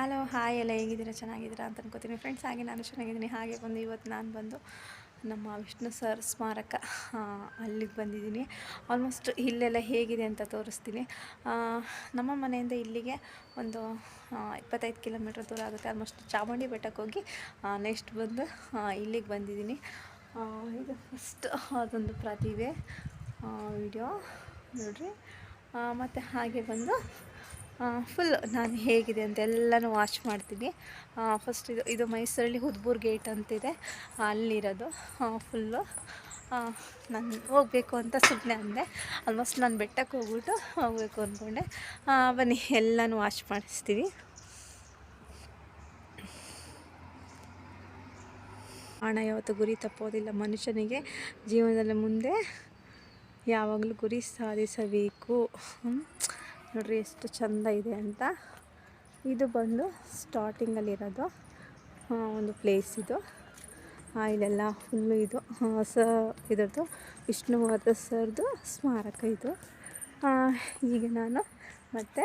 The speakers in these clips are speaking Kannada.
ಹಲೋ ಹಾಯ್ ಎಲ್ಲ ಹೇಗಿದ್ದೀರಾ? ಚೆನ್ನಾಗಿದ್ದೀರಾ ಅಂತ ಅನ್ಕೋತೀನಿ. ಫ್ರೆಂಡ್ಸ್ ಹಾಗೆ ನಾನು ಚೆನ್ನಾಗಿದ್ದೀನಿ. ಹಾಗೆ ಬಂದು ಇವತ್ತು ನಾನು ಬಂದು ನಮ್ಮ ವಿಷ್ಣು ಸರ್ ಸ್ಮಾರಕ ಅಲ್ಲಿಗೆ ಬಂದಿದ್ದೀನಿ. ಆಲ್ಮೋಸ್ಟ್ ಇಲ್ಲೆಲ್ಲ ಹೇಗಿದೆ ಅಂತ ತೋರಿಸ್ತೀನಿ. ನಮ್ಮ ಮನೆಯಿಂದ ಇಲ್ಲಿಗೆ ಒಂದು ಇಪ್ಪತ್ತೈದು ಕಿಲೋಮೀಟ್ರ್ ದೂರ ಆಗುತ್ತೆ. ಆಲ್ಮೋಸ್ಟ್ ಚಾಮುಂಡಿ ಬೆಟ್ಟಕ್ಕೆ ಹೋಗಿ ನೆಕ್ಸ್ಟ್ ಬಂದು ಇಲ್ಲಿಗೆ ಬಂದಿದ್ದೀನಿ. ಇದು ಫಸ್ಟ್ ಅದೊಂದು ಪ್ರತಿಭೆ ವಿಡಿಯೋ ನೋಡಿರಿ. ಮತ್ತು ಹಾಗೆ ಬಂದು ಫುಲ್ ನಾನು ಹೇಗಿದೆ ಅಂತ ಎಲ್ಲನೂ ವಾಚ್ ಮಾಡ್ತೀನಿ. ಫಸ್ಟ್ ಇದು ಇದು ಮೈಸೂರಲ್ಲಿ ಹುದ್ಬೂರ್ ಗೇಟ್ ಅಂತಿದೆ. ಅಲ್ಲಿರೋದು. ಫುಲ್ಲು ನಾನು ಹೋಗಬೇಕು ಅಂತ ಸುಮ್ಮನೆ ಅಂದೆ. ಆಲ್ಮೋಸ್ಟ್ ನಾನು ಬೆಟ್ಟಕ್ಕೆ ಹೋಗ್ಬಿಟ್ಟು ಹೋಗಬೇಕು ಅಂದ್ಕೊಂಡೆ ಬನ್ನಿ, ಎಲ್ಲನೂ ವಾಚ್ ಮಾಡಿಸ್ತೀವಿ ಹಣ ಯಾವತ್ತು ಗುರಿ ತಪ್ಪೋದಿಲ್ಲ. ಮನುಷ್ಯನಿಗೆ ಜೀವನದಲ್ಲಿ ಮುಂದೆ ಯಾವಾಗಲೂ ಗುರಿ ಸಾಧಿಸಬೇಕು. ನೋಡ್ರಿ ಎಷ್ಟು ಚಂದ ಇದೆ ಅಂತ. ಇದು ಬಂದು ಸ್ಟಾರ್ಟಿಂಗಲ್ಲಿರೋದು ಒಂದು ಪ್ಲೇಸ್ ಇದು. ಇಲ್ಲೆಲ್ಲ ಫುಲ್ಲು ಇದು. ಸ, ಇದರದ್ದು ವಿಷ್ಣುವರ್ಧ ಸರ್ದು ಸ್ಮಾರಕ ಇದು. ಈಗ ನಾನು ಮತ್ತು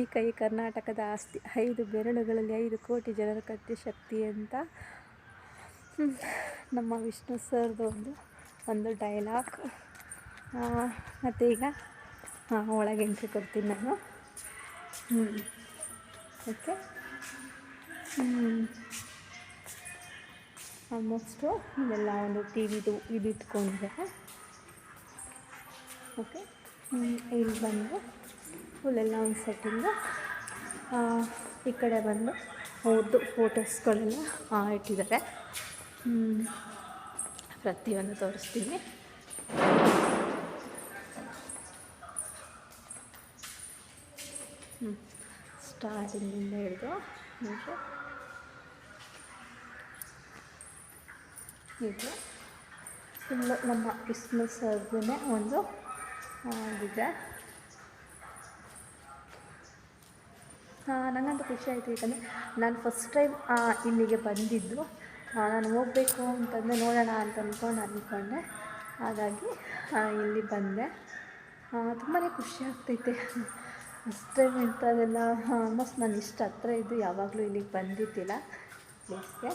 ಈ ಕೈ ಕರ್ನಾಟಕದ ಆಸ್ತಿ, ಐದು ಬೆರಳುಗಳಲ್ಲಿ ಐದು ಕೋಟಿ ಜನರ ಕತ್ತಿ ಶಕ್ತಿ ಅಂತ. ನಮ್ಮ ವಿಷ್ಣು ಸರ್ದು ಒಂದು ಒಂದು ಡೈಲಾಗ್ ಮತ್ತು ಈಗ ಆ, ಒಳಗೆ ಎಂಟ್ರಿ ಕೊಡ್ತೀನಿ ನಾನು. ಹ್ಞೂ ಓಕೆ ಆಲ್ಮೋಸ್ಟು ಇದೆಲ್ಲ ಒಂದು ಟಿ ವಿದು ಇದು ಇಟ್ಕೊಂಡಿದೆ. ಓಕೆ ಇಲ್ಲಿ ಬಂದು ಫುಲ್ಲೆಲ್ಲ ಒಂದು ಸೆಟ್ಟಿಂಗು ಈ ಕಡೆ ಬಂದು ಅವ್ರದ್ದು ಫೋಟೋಸ್ಗಳೆಲ್ಲ ಇಟ್ಟಿದ್ದಾರೆ. ಪ್ರತಿಯೊಂದು ತೋರಿಸ್ತೀನಿ ಹ್ಞೂ ಸ್ಟಾರ್ಟಿಂಗಿಂದ ಹಿಡಿದು ನೋಡ್ರಿ ಇದು ಫುಲ್ಲು ನಮ್ಮ ಕ್ರಿಸ್ಮಸ್ ಸರ್ದೇ ಒಂದು ಆ, ಹಾಂ ಆ, ನನಗಂತೂ ಖುಷಿ ಆಯಿತು ಯಾಕಂದರೆ ನಾನು ಫಸ್ಟ್ ಟೈಮ್ ಇಲ್ಲಿಗೆ ಬಂದಿದ್ದು. ನಾನು ಹೋಗಬೇಕು ಅಂತಂದರೆ ನೋಡೋಣ ಅಂತ ಅಂದ್ಕೊಂಡು ಅಂದ್ಕೊಂಡೆ ಹಾಗಾಗಿ ಇಲ್ಲಿ ಬಂದೆ. ತುಂಬಾ ಖುಷಿ ಆಗ್ತೈತೆ. ಟೈಮ್ ಇಂಥದ್ದೆಲ್ಲ ಆಲ್ಮೋಸ್ಟ್ ನಾನು ಇಷ್ಟು ಹತ್ರ ಇದ್ದು ಯಾವಾಗಲೂ ಇಲ್ಲಿಗೆ ಬಂದಿದ್ದಿಲ್ಲ. ಪ್ಲೇಸ್ಗೆ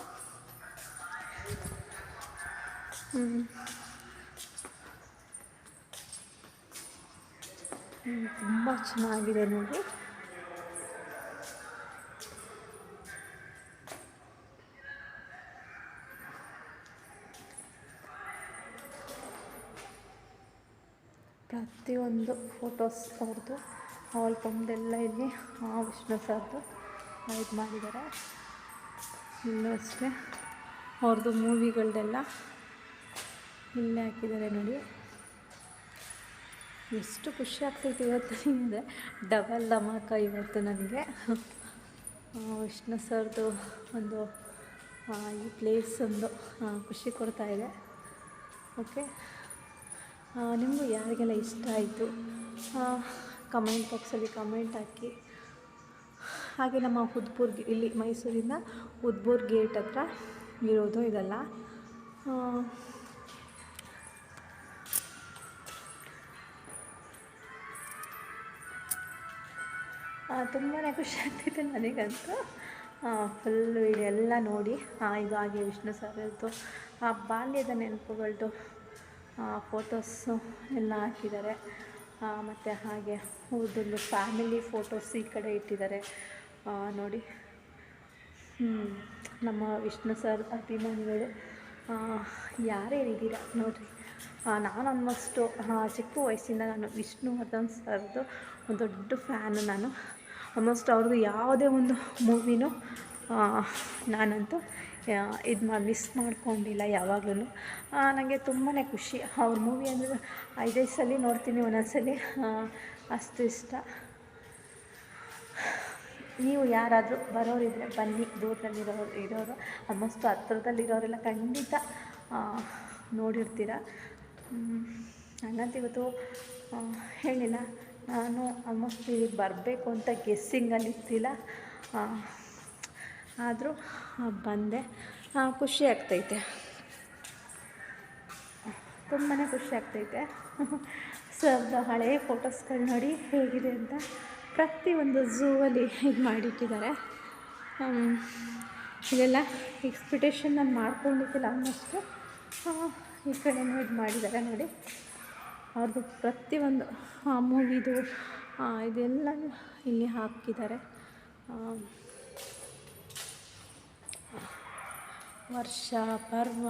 ತುಂಬ ಚೆನ್ನಾಗಿದೆ ನೋಡಿ. ಪ್ರತಿಯೊಂದು ಫೋಟೋಸ್ ಅವ್ರದ್ದು ಆಲ್ಬಮ್ದೆಲ್ಲ ಇಲ್ಲಿ, ಆ ವಿಷ್ಣು ಸಾರ್ದು ಇದು ಮಾಡಿದ್ದಾರೆ. ಇಲ್ಲೂ ಅಷ್ಟೇ ಅವ್ರದ್ದು ಮೂವಿಗಳದ್ದೆಲ್ಲ ಇಲ್ಲೇ ಹಾಕಿದ್ದಾರೆ ನೋಡಿ. ಎಷ್ಟು ಖುಷಿ ಆಗ್ತೈತೆ ಇವತ್ತು ಅಂದರೆ ಡಬಲ್ ಧಮಾಕ ಇವತ್ತು ನನಗೆ. ವಿಷ್ಣು ಸರ್ದು ಒಂದು ಈ ಪ್ಲೇಸ್ ಒಂದು ಖುಷಿ ಕೊಡ್ತಾ ಇದೆ. ಓಕೆ ನಿಮಗೂ ಯಾರಿಗೆಲ್ಲ ಇಷ್ಟ ಆಯಿತು? ಕಮೆಂಟ್ ಬಾಕ್ಸಲ್ಲಿ ಕಮೆಂಟ್ ಹಾಕಿ. ಹಾಗೆ ನಮ್ಮ ಉದ್ಬೂರ್ ಇಲ್ಲಿ ಮೈಸೂರಿಂದ ಉದ್ಬೂರ್ ಗೇಟ್ ಹತ್ರ ಇರೋದು ಇದೆಲ್ಲ. ತುಂಬಾ ಖುಷಿ ಆಗ್ತಿತ್ತು ನನಗಂತೂ. ಫುಲ್ ಇದೆಲ್ಲ ನೋಡಿ. ಆ, ಇದು ಹಾಗೆ ವಿಷ್ಣು ಸರ್ದು ಆ ಬಾಲ್ಯದ ನೆನಪುಗಳದ್ದು ಫೋಟೋಸು ಎಲ್ಲ ಹಾಕಿದ್ದಾರೆ. ಮತ್ತು ಹಾಗೆ ಅವ್ರದ್ದೊಂದು ಫ್ಯಾಮಿಲಿ ಫೋಟೋಸ್ ಈ ಕಡೆ ಇಟ್ಟಿದ್ದಾರೆ. ನೋಡಿ. ನಮ್ಮ ವಿಷ್ಣು ಸರ್ ಅಭಿಮಾನಿಗಳು. ಯಾರ್ಯಾರಿದ್ದೀರಾ ನೋಡಿರಿ. ನಾನು ಆಲ್ಮೋಸ್ಟು ಚಿಕ್ಕ ವಯಸ್ಸಿಂದ ನಾನು ವಿಷ್ಣುವರ್ಧನ್ ಸರ್ದು ಒಂದು ದೊಡ್ಡ ಫ್ಯಾನು ನಾನು. ಆಲ್ಮೋಸ್ಟ್ ಅವ್ರದ್ದು ಯಾವುದೇ ಒಂದು ಮೂವಿನೂ ನಾನಂತೂ ಇದು ಮಾಡಿ ಮಿಸ್ ಮಾಡ್ಕೊಂಡಿಲ್ಲ ಯಾವಾಗಲೂ ನನಗೆ ತುಂಬಾ ಖುಷಿ. ಅವ್ರ ಮೂವಿ ಅಂದರೆ ಐದೈದು ಸಲ ನೋಡ್ತೀನಿ ಒಂದೊಂದ್ಸಲಿ. ಅಷ್ಟು ಇಷ್ಟ. ನೀವು ಯಾರಾದರೂ ಬರೋರಿದ್ರೆ ಬನ್ನಿ, ದೂರದಲ್ಲಿರೋರು, ಇರೋರು ಆಲ್ಮೋಸ್ಟ್ ಹತ್ರದಲ್ಲಿರೋರೆಲ್ಲ ಖಂಡಿತ ನೋಡಿರ್ತೀರ. ಹಂಗಂತ ಇವತ್ತು ಹೇಳಿಲ್ಲ. ನಾನು ಆಲ್ಮೋಸ್ಟ್ ಇಲ್ಲಿಗೆ ಬರಬೇಕು ಅಂತ ಗೆಸ್ಸಿಂಗಲ್ಲಿ ಇರ್ತಿಲ್ಲ ಆದರೂ ಬಂದೆ. ಖುಷಿ ಆಗ್ತೈತೆ. ತುಂಬಾ ಖುಷಿ ಆಗ್ತೈತೆ. ಸರ್ದು ಹಳೆಯ ಫೋಟೋಸ್ಗಳು ನೋಡಿ ಹೇಗಿದೆ ಅಂತ ಪ್ರತಿಯೊಂದು ಝೂವಲ್ಲಿ ಇದು ಮಾಡಿಟ್ಟಿದ್ದಾರೆ. ಇದೆಲ್ಲ ಎಕ್ಸ್ಪೆಕ್ಟೇಷನ್ ನಾನು ಮಾಡ್ಕೊಂಡಿದ್ದಿಲ್ಲ ಆಲ್ಮೋಸ್ಟು ಈ ಕಡೆನೂ ಇದು ಮಾಡಿದ್ದಾರೆ ನೋಡಿ. ಅವ್ರದ್ದು ಪ್ರತಿಯೊಂದು ಮೂವಿದು ಇದೆಲ್ಲ ಇಲ್ಲಿ ಹಾಕಿದ್ದಾರೆ. ವರ್ಷ, ಪರ್ವ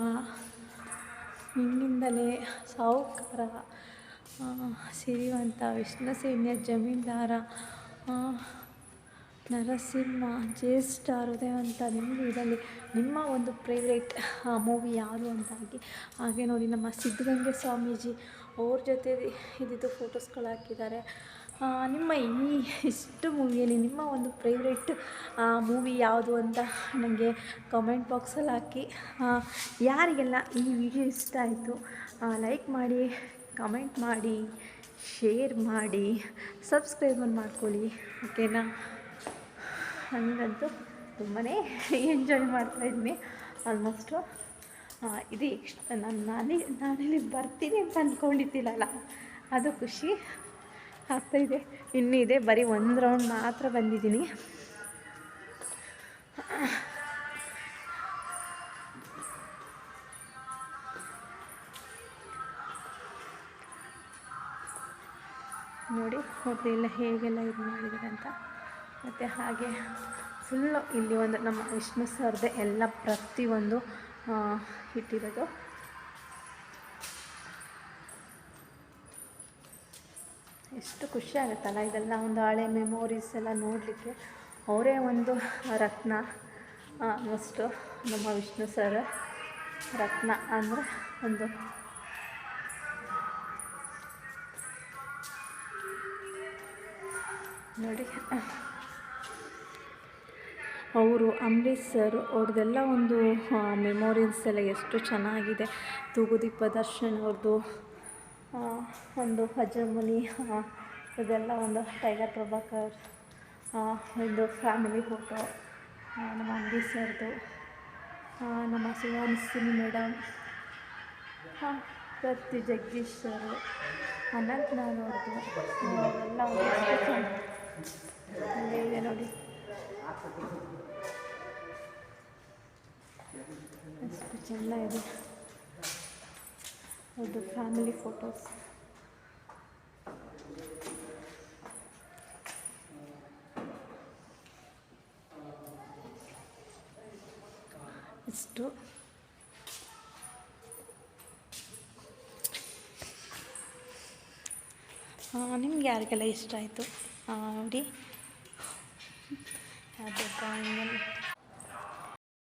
ಹಿಂಗಿಂದಲೇ ಸಾಹುಕಾರ ಸಿರಿವಂತ ವಿಷ್ಣು ವಿಷ್ಣುಸೇನ್ಯ, ಜಮೀನ್ದಾರ ನರಸಿಂಹ, ಜ್ಯೇಷ್ಠ, ಹೃದಯವಂತ ನಿಮಗೆ ಇದರಲ್ಲಿ ನಿಮ್ಮ ಒಂದು ಫೇವ್ರೇಟ್ ಮೂವಿ ಯಾರು ಅಂತಾಗಿ. ಹಾಗೆ ನೋಡಿ ನಮ್ಮ ಸಿದ್ಧಗಂಗೆ ಸ್ವಾಮೀಜಿ ಅವ್ರ ಜೊತೆ ಇದ್ದಿದ್ದು ಫೋಟೋಸ್ಗಳು ಹಾಕಿದ್ದಾರೆ. ನಿಮ್ಮ ಈ ಇಷ್ಟು ಮೂವಿಯಲ್ಲಿ ನಿಮ್ಮ ಒಂದು ಫೇವ್ರೆಟ್ ಮೂವಿ ಯಾವುದು ಅಂತ ನನಗೆ ಕಮೆಂಟ್ ಬಾಕ್ಸಲ್ಲಿ ಹಾಕಿ. ಯಾರಿಗೆಲ್ಲ ಈ ವಿಡಿಯೋ ಇಷ್ಟ ಆಯಿತು ಲೈಕ್ ಮಾಡಿ ಕಮೆಂಟ್ ಮಾಡಿ ಶೇರ್ ಮಾಡಿ ಸಬ್ಸ್ಕ್ರೈಬನ್ನು ಮಾಡ್ಕೊಳ್ಳಿ ಓಕೆನಾ ನನಗಂತೂ ತುಂಬಾ ಎಂಜಾಯ್ ಮಾಡ್ತಾಯಿದ್ದೀನಿ ಆಲ್ಮೋಸ್ಟು ಇದು ಎಕ್ಸ್ಟ್ರಾ ನಾನು ನಾನೇ ನಾನಿಲ್ಲಿ ಬರ್ತೀನಿ ಅಂತ ಅಂದ್ಕೊಂಡಿದ್ದಿಲ್ಲಲ್ಲ ಅದು ಖುಷಿ. ಆಗ್ತಾಯಿದೆ ಇನ್ನೂ ಇದೆ. ಬರೀ ಒಂದು ರೌಂಡ್ ಮಾತ್ರ ಬಂದಿದ್ದೀನಿ. ನೋಡಿ ಇಲ್ಲ ಹೇಗೆಲ್ಲ ಇದು ಮಾಡಿದ್ದಾರೆ ಅಂತ. ಮತ್ತು ಹಾಗೆ ಫುಲ್ಲು ಇಲ್ಲಿ ಒಂದು ನಮ್ಮ ವಿಷ್ಣು ಸರ್ದೆ ಎಲ್ಲ ಪ್ರತಿಯೊಂದು ಇಟ್ಟಿರೋದು. ಎಷ್ಟು ಖುಷಿ ಆಗುತ್ತಲ್ಲ? ಇದೆಲ್ಲ ಒಂದು ಹಳೆ ಮೆಮೊರೀಸ್ ಎಲ್ಲ ನೋಡಲಿಕ್ಕೆ. ಅವರೇ ಒಂದು ರತ್ನ. ಆಲ್ಮೋಸ್ಟು ನಮ್ಮ ವಿಷ್ಣು ಸರ್ ರತ್ನ ಅಂದರೆ ಒಂದು ನೋಡಿ. ಅವರು ಅಂಬರೀಷ್ ಸರ್ ಅವ್ರದ್ದೆಲ್ಲ ಒಂದು ಮೆಮೊರೀಸ್ ಎಲ್ಲ ಎಷ್ಟು ಚೆನ್ನಾಗಿದೆ. ತೂಗುದೀಪ ದರ್ಶನ್ ಅವ್ರದ್ದು ಒಂದು ಹಜಮುನಿ ಇದೆಲ್ಲ ಒಂದು ಟೈಗರ್ ಪ್ರಭಾಕರ್ ಒಂದು ಫ್ಯಾಮಿಲಿ ಫೋಟೋ ನಮ್ಮ ಅಂಬರೀಷ್ ಸರ್ದು ನಮ್ಮ ಸುಹಾನಿಸಿನಿ ಮೇಡಮ್ ಪ್ರತಿ ಜಗದೀಶ್ ಸರ್, ಅನಂತನಾಗ್ ಅವ್ರದ್ದು ಅವೆಲ್ಲ ಇದೆ ನೋಡಿ. ಎಷ್ಟು ಇದೆ ಅದು ಫ್ಯಾಮಿಲಿ ಫೋಟೋಸ್ ಇಷ್ಟು. ನಿಮ್ಗೆ ಯಾರಿಗೆಲ್ಲ ಇಷ್ಟ ಆಯಿತು? ನೋಡಿ. ಅದು ಡ್ರಾಯಿಂಗ್